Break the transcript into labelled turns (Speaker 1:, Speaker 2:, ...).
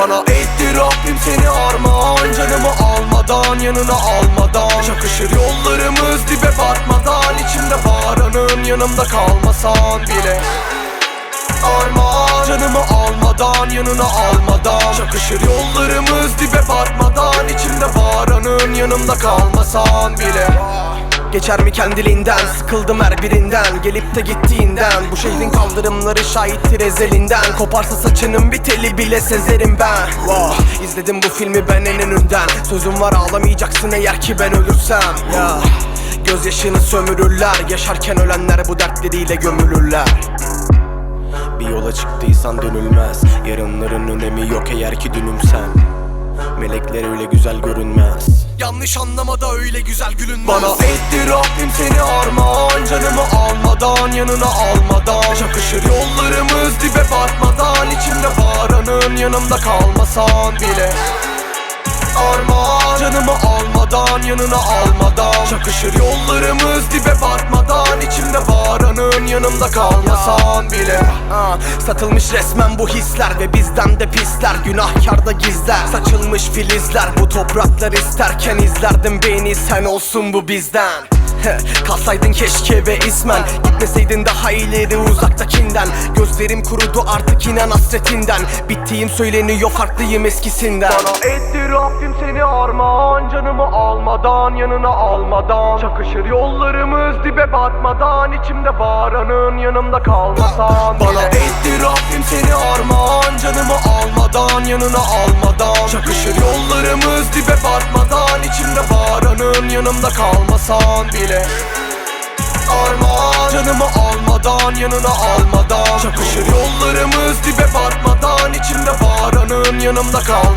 Speaker 1: bana. Etti Rabbim seni armağan Canımı almadan yanına almadan. Çakışır yollarımız dibe batmadan içimde bağıranın yanımda kalmasan bile. Armağan Canımı almadan yanına almadan. Çakışır yollarımız dibe batmadan içimde bağıranın yanımda kalmasan bile. Geçer mi kendiliğinden? Sıkıldım her birinden Gelip de gittiğinden. Bu şehrin kaldırımları şahittir ezelinden. Koparsa saçının bir teli bile sezerim ben. Wow. İzledim bu filmi ben en önünden. Sözüm var ağlamayacaksın eğer ki ben ölürsem. Ya Gözyaşını sömürürler. Yaşarken ölenler bu dertleriyle gömülürler. Bir yola çıktıysan dönülmez. Yarınların önemi yok eğer ki dünümsen Melekler öyle güzel görünmez. Yanlış anlamada öyle güzel gülünmez. Bana etti Rabbim seni armağan Canımı almadan yanına almadan. Çakışır yollarımız dibe batmadan içimde bağıranın yanımda kalmasan bile. Armağan Canımı almadan yanına almadan. Çakışır yollarımız dibe batmadan içimde bağıranın yanımda kalmasan bile. Ha, Satılmış resmen bu hisler ve bizden de pisler. Günahkarda gizler. Saçılmış filizler. Bu topraklar isterken izlerdim beni. Sen olsun bu bizden. Kalsaydın keşke ve ismen. Gitmeseydin daha ileri uzaktakinden. Gözlerim kurudu artık inan hasretinden. Bittiğim söyleniyor farklıyım eskisinden. Bana etti Rabbim seni armağan almadan yanına almadan. Çakışır yollarımız dibe batmadan. İçimde bağıranın yanımda kalmasan. Bana etti Rabbim seni armağan. Canımı almadan yanına almadan. Çakışır yollarımız dibe batmadan. İçimde bağıranın yanımda kalmasan bile. Armağan. Canımı almadan yanına almadan. Çakışır yollarımız dibe batmadan. İçimde bağıranın yanımda kal